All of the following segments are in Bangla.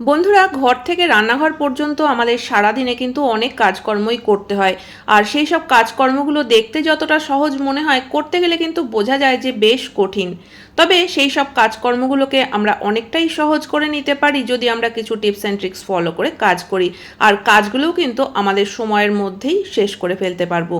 বন্ধুরা, ঘর থেকে রান্নাঘর পর্যন্ত আমাদের সারাদিনে কিন্তু অনেক কাজকর্মই করতে হয়। আর সেই সব কাজকর্মগুলো দেখতে যতটা সহজ মনে হয়, করতে গেলে কিন্তু বোঝা যায় যে বেশ কঠিন। তবে সেই সব কাজকর্মগুলোকে আমরা অনেকটাই সহজ করে নিতে পারি যদি আমরা কিছু টিপস অ্যান্ড ট্রিক্স ফলো করে কাজ করি। আর কাজগুলোও কিন্তু আমাদের সময়ের মধ্যেই শেষ করে ফেলতে পারব।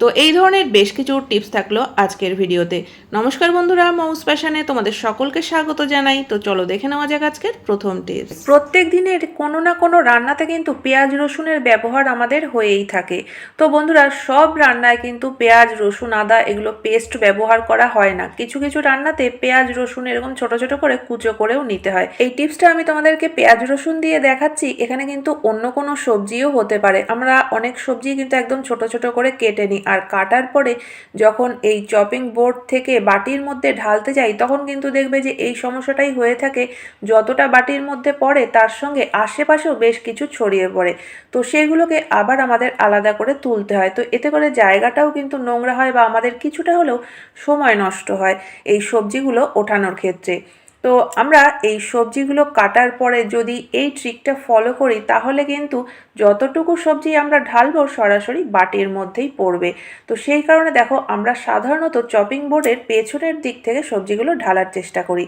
তো এই ধরনের বেশ কিছু টিপস থাকল আজকের ভিডিওতে। নমস্কার বন্ধুরা মাউস প্যাশনে তোমাদের সকলকে স্বাগত জানাই। তো চলো দেখে নেওয়া যাক আজকের প্রথম টিপস প্রত্যেক দিনের কোনো না কোনো রান্নাতে কিন্তু পেঁয়াজ রসুনের ব্যবহার আমাদের হয়েই থাকে। তো বন্ধুরা, সব রান্নায় কিন্তু পেঁয়াজ, রসুন, আদা এগুলো পেস্ট ব্যবহার করা হয় না। কিছু কিছু রান্নাতে পেঁয়াজ, রসুন এরকম ছোট ছোট করে কুচো করেও নিতে হয়। এই টিপসটা আমি তোমাদেরকে পেঁয়াজ, রসুন দিয়ে দেখাচ্ছি। এখানে কিন্তু অন্য কোনো সবজিও হতে পারে। আমরা অনেক সবজি কিন্তু একদম ছোট ছোট করে কেটে নিই। আর কাটার পরে যখন এই চপিং বোর্ড থেকে বাটির মধ্যে ঢালতে যাই, তখন কিন্তু দেখবে যে এই সমস্যাটাই হয়ে থাকে। যতটা বাটির মধ্যে পড়ে, তার সঙ্গে আশেপাশেও বেশ কিছু ছড়িয়ে পড়ে। তো সেগুলোকে আবার আমাদের আলাদা করে তুলতে হয়। তো এতে করে জায়গাটাও কিন্তু নোংরা হয় বা আমাদের কিছুটা হলেও সময় নষ্ট হয় এই সবজিগুলো ওঠানোর ক্ষেত্রে। তো আমরা এই সবজিগুলো কাটার পরে যদি এই ট্রিকটা ফলো করি, তাহলে কিন্তু যতটুকু সবজি আমরা ঢালবো সরাসরি বাটির মধ্যেই পড়বে। তো সেই কারণে দেখো, আমরা সাধারণত চপিং বোর্ডের পেছনের দিক থেকে সবজিগুলো ঢালার চেষ্টা করি।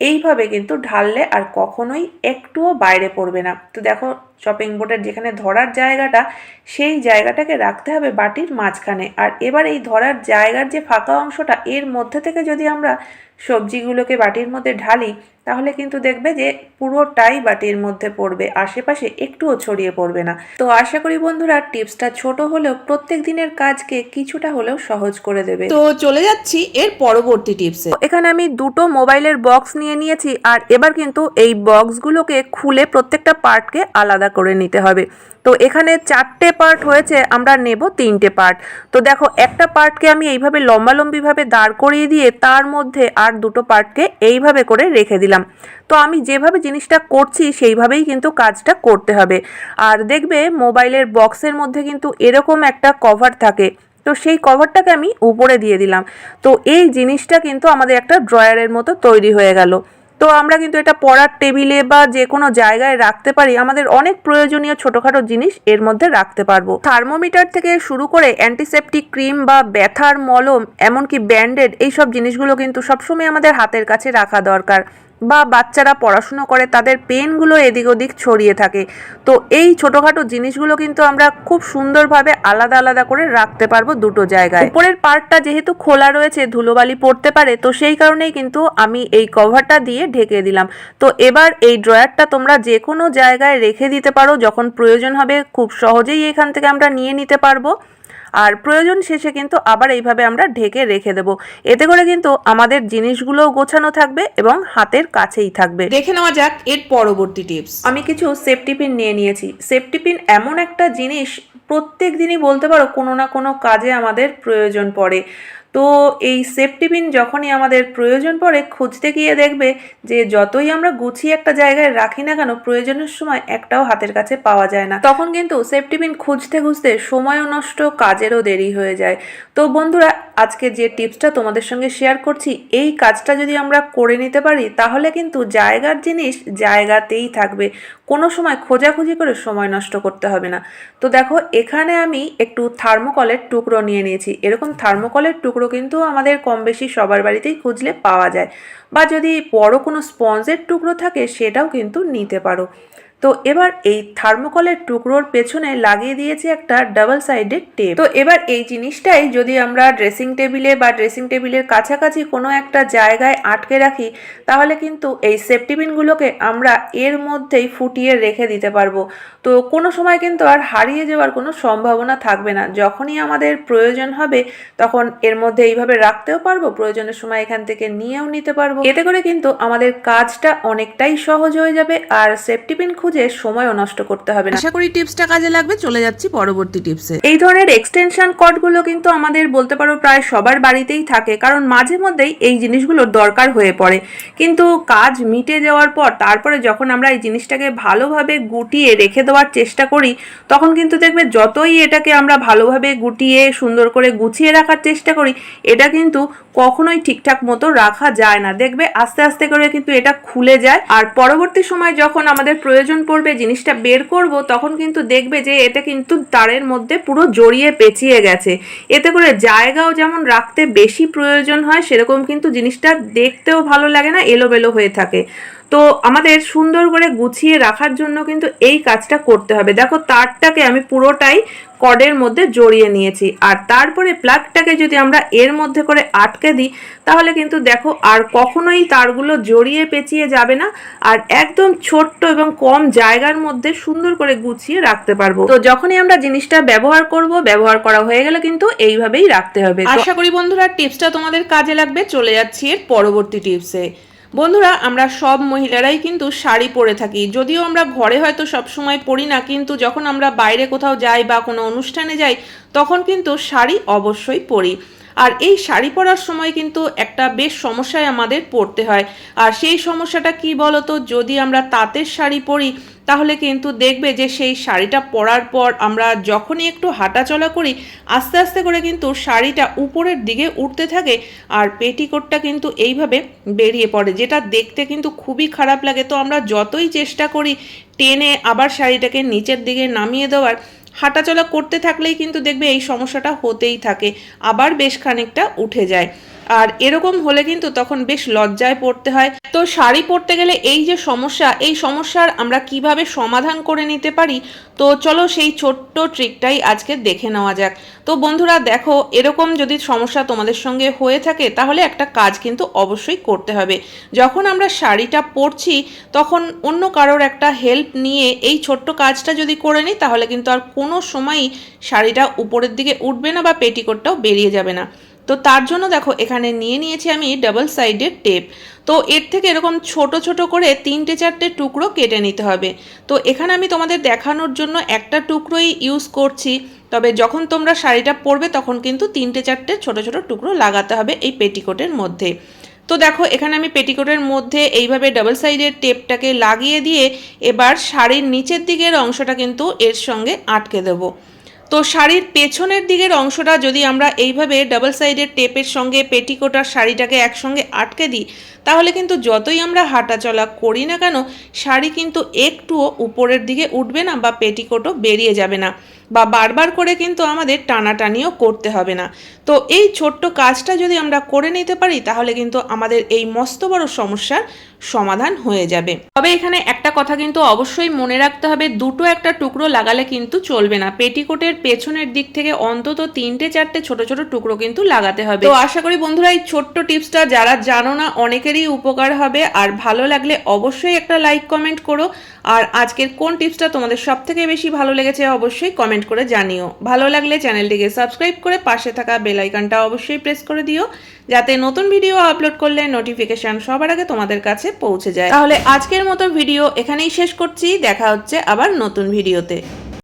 এইভাবে কিন্তু ঢাললে আর কখনোই একটুও বাইরে পড়বে না। তো দেখো চপিং বোর্ডের যেখানে ধরার জায়গাটা সেই জায়গাটাকে রাখতে হবে বাটির মাঝখানে। আর এবার এই ধরার জায়গার যে ফাঁকা অংশটা এর মধ্যে থেকে যদি আমরা সবজিগুলোকে বাটির মধ্যে ঢালি তাহলে কিন্তু দেখবে যে পুরোটাই বাটির মধ্যে পড়বে আশেপাশে একটুও ছড়িয়ে পড়বে না। তো আশা করি বন্ধুরা টিপসটা ছোট হলেও প্রত্যেক দিনের কাজকে কিছুটা হলেও সহজ করে দেবে। তো চলে যাচ্ছি এর পরবর্তী টিপসে। এখানে আমি দুটো মোবাইলের বক্স নিয়ে নিয়েছি আর এবার কিন্তু এই বক্সগুলোকে খুলে প্রত্যেকটা পার্টকে আলাদা করে নিতে হবে। তো এখানে চারটে পার্ট হয়েছে, আমরা নেব তিনটে পার্ট তো দেখো, একটা পার্টকে আমি এইভাবে লম্বালম্বিভাবে দাঁড় করিয়ে দিয়ে তার মধ্যে আর দুটো পার্টকে এইভাবে করে রেখে দিলাম। তো আমি যেভাবে জিনিসটা করছি, সেইভাবেই কিন্তু কাজটা করতে হবে। আর দেখবে, মোবাইলের বক্সের মধ্যে কিন্তু এরকম একটা কভার থাকে। তো সেই কভারটাকে আমি উপরে দিয়ে দিলাম। তো এই জিনিসটা কিন্তু আমাদের একটা ড্রয়ারের মতো তৈরি হয়ে গেল। তো আমরা কিন্তু এটা পড়ার টেবিলে বা যে কোনো জায়গায় রাখতে পারি। আমাদের অনেক প্রয়োজনীয় ছোটোখাটো জিনিস এর মধ্যে রাখতে পারব। থার্মোমিটার থেকে শুরু করে অ্যান্টিসেপটিক ক্রিম বা ব্যথার মলম, এমনকি ব্যান্ডেড, এইসব জিনিসগুলো কিন্তু সবসময় আমাদের হাতের কাছে রাখা দরকার। বা বাচ্চারা পড়াশুনো করে, তাদের পেনগুলো এদিক ওদিক ছড়িয়ে থাকে। তো এই ছোটোখাটো জিনিসগুলো কিন্তু আমরা খুব সুন্দরভাবে আলাদা আলাদা করে রাখতে পারব দুটো জায়গায়। উপরের পার্টটা যেহেতু খোলা রয়েছে, ধুলোবালি পড়তে পারে, তো সেই কারণেই কিন্তু আমি এই কভারটা দিয়ে ঢেকে দিলাম। তো এবার এই ড্রয়ারটা তোমরা যে কোনো জায়গায় রেখে দিতে পারো, যখন প্রয়োজন হবে খুব সহজেই এখান থেকে আমরা নিয়ে নিতে পারব। আর প্রয়োজন শেষে কিন্তু আবার এইভাবে আমরা ঢেকে রেখে দেব। এতে করে কিন্তু আমাদের জিনিসগুলোও গোছানো থাকবে এবং হাতের কাছেই থাকবে। দেখে নেওয়া যাক এর পরবর্তী টিপস। আমি কিছু সেফটি পিন নিয়ে নিয়েছি। সেফটি পিন এমন একটা জিনিস প্রত্যেক দিনই বলতে পারো কোনো না কোনো কাজে আমাদের প্রয়োজন পড়ে। তো এই সেফটি পিন যখনই আমাদের প্রয়োজন পড়ে, খুঁজতে গিয়ে দেখবে যে যতই আমরা গুছিয়ে একটা জায়গায় রাখি না কেন, প্রয়োজনের সময় একটাও হাতের কাছে পাওয়া যায় না। তখন কিন্তু সেফটি পিন খুঁজতে খুঁজতে সময়ও নষ্ট, কাজেরও দেরি হয়ে যায়। তো বন্ধুরা, আজকে যে টিপসটা তোমাদের সঙ্গে শেয়ার করছি, এই কাজটা যদি আমরা করে নিতে পারি, তাহলে কিন্তু জায়গার জিনিস জায়গাতেই থাকবে। কোনো সময় খোঁজাখুঁজি করে সময় নষ্ট করতে হবে না। তো দেখো, এখানে আমি একটু থার্মোকলের টুকরো নিয়ে নিয়েছি। এরকম থার্মোকলের টুকরো কিন্তু আমাদের কম বেশি সবার বাড়িতেই খুঁজলে পাওয়া যায়। বা যদি বড় কোনো স্পঞ্জের টুকরো থাকে সেটাও কিন্তু নিতে পারো। তো এবার এই থার্মোকলের টুকরোর পেছনে লাগিয়ে দিয়েছি একটা ডাবল সাইডেড টেপ। তো এবার এই জিনিসটাই যদি আমরা ড্রেসিং টেবিলে বা ড্রেসিং টেবিলের কাছাকাছি কোনো একটা জায়গায় আটকে রাখি, তাহলে কিন্তু এই সেফটি পিনগুলোকে আমরা এর মধ্যেই ফুটিয়ে রেখে দিতে পারব। তো কোনো সময় কিন্তু আর হারিয়ে যাওয়ার কোনো সম্ভাবনা থাকবে না। যখনই আমাদের প্রয়োজন হবে, তখন এর মধ্যে এইভাবে রাখতেও পারব, প্রয়োজনের সময় এখান থেকে নিয়েও নিতে পারব। এতে করে কিন্তু আমাদের কাজটা অনেকটাই সহজ হয়ে যাবে আর সেফটি পিন খুঁজে খুঁজে সময়ও নষ্ট করতে হবে না। আশা করি টিপসটা কাজে লাগবে চলে যাচ্ছি পরবর্তী টিপসে। এই ধরনের এক্সটেনশন কর্ডগুলো কিন্তু আমাদের বলতে পারো প্রায় সবার বাড়িতেই থাকে কারণ মাঝে মধ্যেই এই জিনিসগুলোর দরকার হয়ে পড়ে। কিন্তু কাজ মিটে যাওয়ার পর তারপরে যখন আমরা এই জিনিসটাকে ভালোভাবে গুটিয়ে রেখে দেওয়ার চেষ্টা করি তখন কিন্তু দেখবে যতই এটাকে আমরা ভালোভাবে গুটিয়ে সুন্দর করে গুছিয়ে রাখার চেষ্টা করি এটা কিন্তু কখনোই ঠিকঠাক মতো রাখা যায় না। দেখবে আস্তে আস্তে করে কিন্তু এটা খুলে যায়। আর পরবর্তী সময় যখন আমাদের প্রয়োজন পড়বে জিনিসটা বের করব, তখন কিন্তু দেখবে যে এটা কিন্তু তারের মধ্যে পুরো জড়িয়ে পেঁচিয়ে গেছে। এতে করে জায়গাও যেমন রাখতে বেশি প্রয়োজন হয়, সেরকম কিন্তু জিনিসটা দেখতেও ভালো লাগে না এলোবেলো হয়ে থাকে। তো আমাদের সুন্দর করে গুছিয়ে রাখার জন্য কিন্তু এই কাজটা করতে হবে। দেখো তারটাকে আমি পুরোটাই কর্ডের মধ্যে জড়িয়ে নিয়েছি। আর তারপরে প্লাগটাকে যদি আমরা এর মধ্যে করে আটকে দিই, তাহলে কিন্তু দেখো আর কখনোই তারগুলো জড়িয়ে পেঁচিয়ে যাবে না। আর একদম ছোট্ট এবং কম জায়গার মধ্যে সুন্দর করে গুছিয়ে রাখতে পারব। তো যখনই আমরা জিনিসটা ব্যবহার করব, ব্যবহার করা হয়ে গেলে কিন্তু এইভাবেই রাখতে হবে। আশা করি বন্ধুরা, টিপসটা তোমাদের কাজে লাগবে। চলে যাচ্ছি এর পরবর্তী টিপসে। বন্ধুরা, আমরা সব মহিলারাই কিন্তু শাড়ি পরে থাকি। যদিও আমরা ঘরে হয়তো সব সময় পরি না, কিন্তু যখন আমরা বাইরে কোথাও যাই বা কোনো অনুষ্ঠানে যাই, তখন কিন্তু শাড়ি অবশ্যই পরি। আর এই শাড়ি পরার সময় কিন্তু একটা বেশ সমস্যায় আমাদের পড়তে হয়। আর সেই সমস্যাটা কি বলতো? যদি আমরা তাঁতের শাড়ি পরি, তাহলে কিন্তু দেখবে যে সেই শাড়িটা পরার পর আমরা যখনই একটু হাঁটাচলা করি, আস্তে আস্তে করে কিন্তু শাড়িটা উপরের দিকে উঠতে থাকে আর পেটিকোটটা কিন্তু এইভাবে বেরিয়ে পড়ে, যেটা দেখতে কিন্তু খুবই খারাপ লাগে। তো আমরা যতই চেষ্টা করি টেনে আবার শাড়িটাকে নিচের দিকে নামিয়ে দেওয়ার হাঁটাচলা করতে থাকলেই কিন্তু দেখবে এই সমস্যাটা হতেই থাকে। আবার বেশ খানিকটা উঠে যায়। আর এরকম হলে কিন্তু তখন বেশ লজ্জায় পড়তে হয়। তো শাড়ি পরতে গেলে এই যে সমস্যা, এই সমস্যার আমরা কীভাবে সমাধান করে নিতে পারি? তো চলো সেই ছোট্ট ট্রিকটাই আজকে দেখে নেওয়া যাক। তো বন্ধুরা দেখো, এরকম যদি সমস্যা তোমাদের সঙ্গে হয়ে থাকে, তাহলে একটা কাজ কিন্তু অবশ্যই করতে হবে। যখন আমরা শাড়িটা পরছি, তখন অন্য কারোর একটা হেল্প নিয়ে এই ছোট্ট কাজটা যদি করে নিই, তাহলে কিন্তু আর কোনো সময়ই শাড়িটা উপরের দিকে উঠবে না বা পেটিকোটটাও বেরিয়ে যাবে না। তো তার জন্য দেখো, এখানে নিয়ে নিয়েছি আমি ডাবল সাইডের টেপ তো এর থেকে এরকম ছোট ছোট করে তিনটে, চারটে টুকরো কেটে নিতে হবে। তো এখানে আমি তোমাদের দেখানোর জন্য একটা টুকরোই ইউজ করছি। তবে যখন তোমরা শাড়িটা পরবে, তখন কিন্তু তিনটে, চারটে ছোট ছোট টুকরো লাগাতে হবে এই পেটিকোটের মধ্যে। তো দেখো, এখানে আমি পেটিকোটের মধ্যে এইভাবে ডাবল সাইডের টেপটাকে লাগিয়ে দিয়ে এবার শাড়ির নিচের দিকের অংশটা কিন্তু এর সঙ্গে আটকে দেবো। তো শাড়ির পেছনের দিকের অংশটা যদি আমরা এইভাবে ডাবল সাইডের টেপের সঙ্গে পেটিকোটার শাড়িটাকে একসঙ্গে আটকে দিই তাহলে কিন্তু যতই আমরা হাঁটাচলা করি না কেন, শাড়ি কিন্তু একটুও উপরের দিকে উঠবে না বা পেটিকোটও বেরিয়ে যাবে না বা বারবার করে কিন্তু আমাদের টানাটানিও করতে হবে না। তো এই ছোট্ট কাজটা যদি আমরা করে নিতে পারি, তাহলে কিন্তু আমাদের এই মস্ত বড় সমস্যার সমাধান হয়ে যাবে। তবে এখানে একটা কথা কিন্তু অবশ্যই মনে রাখতে হবে, দুটো একটা টুকরো লাগালে কিন্তু চলবে না। পেটিকোটের পেছনের দিক থেকে অন্তত তিনটে চারটে ছোট ছোট টুকরো কিন্তু লাগাতে হবে। তো আশা করি বন্ধুরা, এই ছোট্ট টিপসটা যারা জানো না অনেকেরই উপকার হবে। আর ভালো লাগলে অবশ্যই একটা লাইক কমেন্ট করো। আর আজকের কোন টিপসটা তোমাদের সব থেকে বেশি ভালো লেগেছে অবশ্যই কমেন্ট করে জানিও। ভালো লাগলে চ্যানেলটিকে সাবস্ক্রাইব করে পাশে থাকা বেল আইকনটা অবশ্যই প্রেস করে দিও। যাতে নতুন ভিডিও আপলোড করলে নোটিফিকেশন সবার আগে তোমাদের কাছে পৌঁছে যায়। তাহলে আজকের মতো ভিডিও এখানেই শেষ করছি। দেখা হচ্ছে আবার নতুন ভিডিওতে